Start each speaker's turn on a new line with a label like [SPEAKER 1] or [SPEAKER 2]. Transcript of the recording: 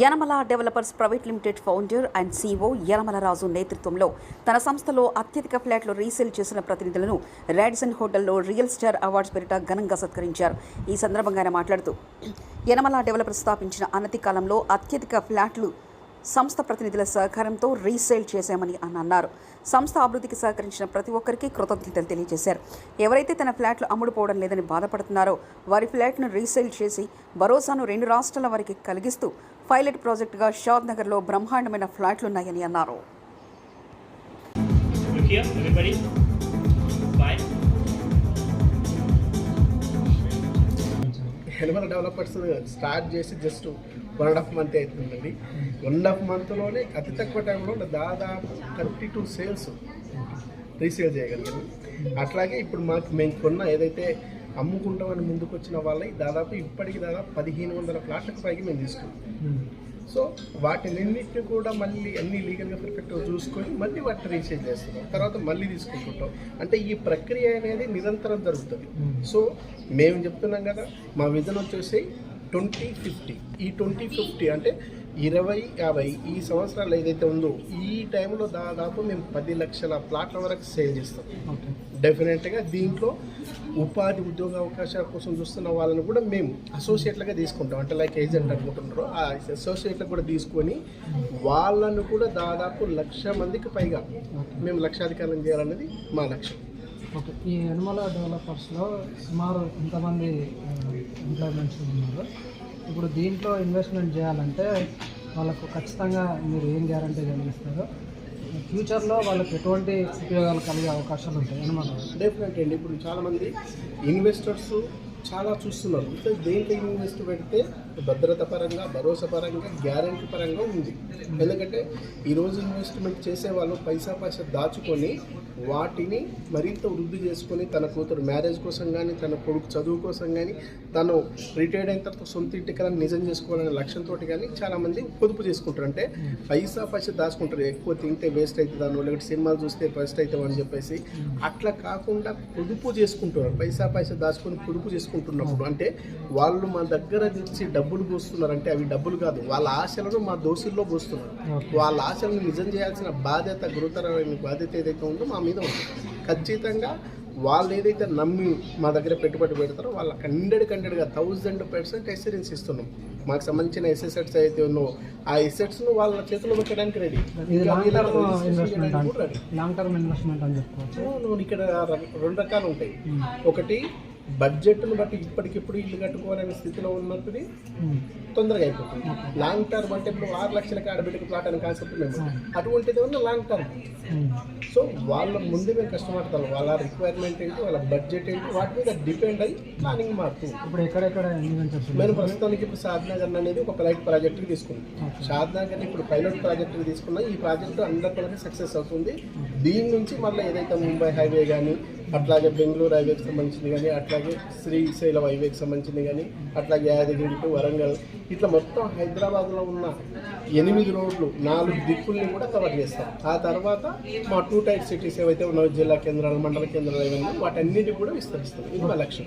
[SPEAKER 1] Yanamala developers private limited founder and CEO Yanamala Raju నేతృత్వంలో తన సంస్థలో అత్యధిక ఫ్లాట్లు రీసేల్ చేసిన ప్రతినిధులను రాడిసన్ హోటల్లో రియల్ స్టార్ అవార్డ్స్ పేరిట ఘనంగా సత్కరించారు. ఈ సందర్భంగా ఆయన మాట్లాడుతూ యనమల డెవలపర్స్ స్థాపించిన అనతి కాలంలో అత్యధిక ఫ్లాట్లు సంస్థ ప్రతినిధుల సహకారంతో రీసేల్ చేశామని అని అన్నారు. సంస్థ అభివృద్ధికి సహకరించిన ప్రతి ఒక్కరికి కృతజ్ఞతలు తెలియజేశారు. ఎవరైతే తన ఫ్లాట్లు అమ్ముడుపోవడం లేదని బాధపడుతున్నారో వారి ఫ్లాట్ను రీసేల్ చేసి భరోసాను రెండు రాష్ట్రాల వారికి కలిగిస్తూ పైలట్ ప్రాజెక్టుగా షాద్ నగర్లో బ్రహ్మాండమైన ఫ్లాట్లున్నాయని అన్నారు.
[SPEAKER 2] డెవలపర్స్ స్టార్ట్ చేసి just one and half month అవుతుందండి. వన్ అండ్ హాఫ్ మంత్లోనే అతి తక్కువ టైంలో దాదాపు థర్టీ టూ సేల్స్ రీసేల్ చేయగలిగాము అట్లాగే ఇప్పుడు మాకు మేము కొన్న ఏదైతే అమ్ముకుంటామని ముందుకు వచ్చిన వాళ్ళకి దాదాపు ఇప్పటికి దాదాపు పదిహేను వందల ప్లాట్లకు పైకి మేము తీసుకున్నాం. సో వాటినన్నింటినీ కూడా మళ్ళీ అన్ని లీగల్గా పర్ఫెక్ట్గా చూసుకొని మళ్ళీ వాటిని రీచేంజ్ చేస్తున్నాం. తర్వాత మళ్ళీ తీసుకుంటుంటాం. అంటే ఈ ప్రక్రియ అనేది నిరంతరం జరుగుతుంది. సో మేము చెప్తున్నాం కదా మా విజన్ వచ్చేసి ట్వంటీ ఫిఫ్టీ. ఈ ట్వంటీ ఫిఫ్టీ అంటే ఇరవై యాభై ఈ సంవత్సరాలు ఏదైతే ఉందో ఈ టైంలో దాదాపు మేము పది లక్షల ప్లాట్ల వరకు సేల్ చేస్తాం. డెఫినెట్గా దీంట్లో ఉపాధి ఉద్యోగ అవకాశాల కోసం చూస్తున్న వాళ్ళని కూడా మేము అసోసియేట్లుగా తీసుకుంటాం. అంటే లైక్ ఏజెంట్ అనుకుంటున్నారో ఆ అసోసియేట్లకు కూడా తీసుకొని వాళ్ళను కూడా దాదాపు లక్ష మందికి పైగా మేము లక్షాధికారం చేయాలన్నది మా లక్ష్యం.
[SPEAKER 3] ఓకే. ఈ యనమల డెవలపర్స్లో సుమారు ఎంతమంది ఎంప్లాయ్మెంట్స్ ఉన్నారు. ఇప్పుడు దీంట్లో ఇన్వెస్ట్మెంట్ చేయాలంటే వాళ్ళకు ఖచ్చితంగా మీరు ఏం గ్యారంటీ కలిగిస్తారు ఫ్యూచర్లో వాళ్ళకి ఎటువంటి ఉపయోగాలు కలిగే అవకాశాలు ఉంటాయి? అనమాట
[SPEAKER 2] డెఫినెట్ అండి. ఇప్పుడు చాలామంది ఇన్వెస్టర్స్ చాలా చూస్తున్నారు అంటే దేంట్లో ఇన్వెస్ట్ పెడితే భద్రత పరంగా భరోసా పరంగా గ్యారంటీ పరంగా ఉంది. ఎందుకంటే ఈరోజు ఇన్వెస్ట్మెంట్ చేసే వాళ్ళు పైసా పైసా దాచుకొని వాటిని మరింత వృద్ధి చేసుకొని తన కూతురు మ్యారేజ్ కోసం కానీ తన కొడుకు చదువు కోసం కానీ తను రిటైర్డ్ అయిన తర్వాత సొంత ఇంటి కదా నిజం చేసుకోవాలనే లక్ష్యంతో కానీ చాలామంది పొదుపు చేసుకుంటారు. అంటే పైసా పైసా దాచుకుంటారు. ఎక్కువ తింటే వేస్ట్ అవుతుందనో లేకపోతే సినిమాలు చూస్తే వేస్ట్ అవుతామని చెప్పేసి అట్లా కాకుండా పొదుపు చేసుకుంటున్నారు. పైసా పైసా దాచుకొని పొదుపు చేసుకుంటారు చేసుకుంటున్నప్పుడు అంటే వాళ్ళు మా దగ్గర నుంచి డబ్బులు పోస్తున్నారు అంటే అవి డబ్బులు కాదు. వాళ్ళ ఆశలను మా దోషుల్లో పోస్తున్నారు. వాళ్ళ ఆశలను నిజం చేయాల్సిన బాధ్యత గురుతరమైన బాధ్యత ఏదైతే ఉందో మా మీద ఉంది ఖచ్చితంగా వాళ్ళు ఏదైతే నమ్మి మా దగ్గర పెట్టుబడి పెడతారో వాళ్ళకి హండ్రెడ్ హండ్రెడ్గా థౌజండ్ పర్సెంట్ ఎస్సరెన్స్ ఇస్తున్నాం. మాకు సంబంధించిన ఎస్ఎసెట్స్ అయితే ఉన్నో ఆ ఎసెట్స్ను వాళ్ళ చేతిలో పెట్టడానికి రెడీ
[SPEAKER 3] లాంగ్ టర్మ్ ఇన్వెస్ట్మెంట్ అని చెప్పుకోవచ్చు
[SPEAKER 2] ఇక్కడ రెండు రకాలు ఉంటాయి. ఒకటి బడ్జెట్ను బట్టి ఇప్పటికిప్పుడు ఇల్లు కట్టుకోవాలనే స్థితిలో
[SPEAKER 3] ఉమ్.
[SPEAKER 2] తొందరగా అయిపోతుంది. లాంగ్ టర్మ్ అంటే ఇప్పుడు ఆరు లక్షలకి ఆడబిడ్డకి ప్లాట్ అనే కాన్సెప్ట్ మేము అటువంటిది ఉన్న లాంగ్ టర్మ్. సో వాళ్ళ ముందే మేము కష్టపడతాం వాళ్ళ రిక్వైర్మెంట్ ఏంటి వాళ్ళ బడ్జెట్ ఏంటి వాటి మీద డిపెండ్ అయ్యి ప్లానింగ్ మారుతుంది
[SPEAKER 3] ఇప్పుడు ఎక్కడెక్కడ
[SPEAKER 2] మేము ప్రస్తుతానికి ఇప్పుడు షాద్నగర్ అనేది ఒక పైలట్ ప్రాజెక్ట్కి తీసుకున్నాం. షాద్నగర్ ఇప్పుడు పైలట్ ప్రాజెక్ట్కి తీసుకున్నాం ఈ ప్రాజెక్ట్ అందరికీ సక్సెస్ అవుతుంది. దీని నుంచి మళ్ళీ ఏదైతే ముంబై హైవే కానీ అట్లాగే బెంగళూరు హైవేకి సంబంధించింది కానీ అట్లాగే శ్రీశైలం హైవేకి సంబంధించింది కానీ అట్లాగే యాదగిరి టు వరంగల్ ఇట్లా మొత్తం హైదరాబాద్లో ఉన్న ఎనిమిది రోడ్లు నాలుగు దిక్కుల్ని కూడా కవర్ చేస్తాం. ఆ తర్వాత మా టూ టైప్ సిటీస్ ఏవైతే ఉన్నాయో జిల్లా కేంద్రాలు మండల కేంద్రాలు ఏమైనా వాటన్నిటి కూడా విస్తరిస్తాం. ఇది మా లక్ష్యం.